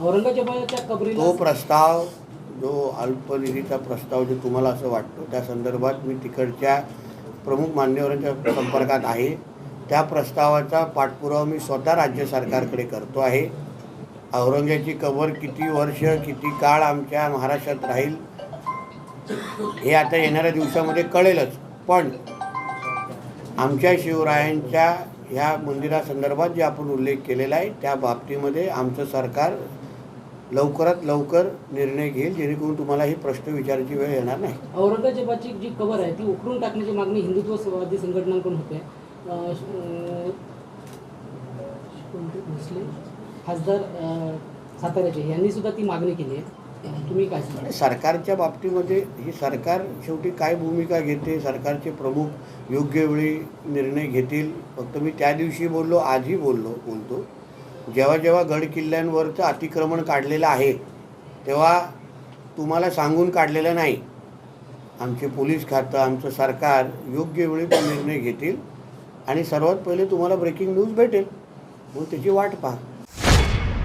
औरंगजेबाच्या कबरीला तो प्रस्ताव जो अल्पनिधीचा प्रस्ताव जो तुम्हाला असं वाटतो त्या संदर्भात मी तिकडच्या प्रमुख मान्यवरांच्या संपर्कात आहे. त्या प्रस्तावाचा पाठपुरावा मी स्वतः राज्य सरकारकडे करतो आहे. औरंगजेबाची कबर किती वर्ष किती काळ आमच्या महाराष्ट्रात राहील हे आता येणाऱ्या दिवसामध्ये कळेलच. पण आमच्या शिवरायांच्या ह्या मंदिरासंदर्भात जे आपण उल्लेख केलेला आहे त्या बाबतीमध्ये आमचं सरकार लवकरात लवकर निर्णय घेईल जेणेकरून तुम्हाला ही प्रश्न विचारायची वेळ येणार नाही. औरंगजेबाची जी कबर आहे ती उकरून टाकण्याची मागणी हिंदुत्ववादी संघटनांकडून होते. खासदार साताऱ्याचे. यांनी सुद्धा ती मागणी केली आहे. तुम्ही काय सरकारच्या बाबतीमध्ये ही सरकार शेवटी काय भूमिका घेते सरकारचे प्रमुख योग्य वेळी निर्णय घेतील? फक्त मी त्या दिवशी बोललो आजही बोललो बोलतो. जेव्हा जेव्हा गड किल्ल्यांवरचं अतिक्रमण काढलेलं आहे तेव्हा तुम्हाला सांगून काढलेलं नाही. आमचे पोलीस खातं आमचं सरकार योग्य वेळी तो निर्णय घेतील आणि सर्वात पहिले तुम्हाला ब्रेकिंग न्यूज भेटेल. मग त्याची वाट पहा.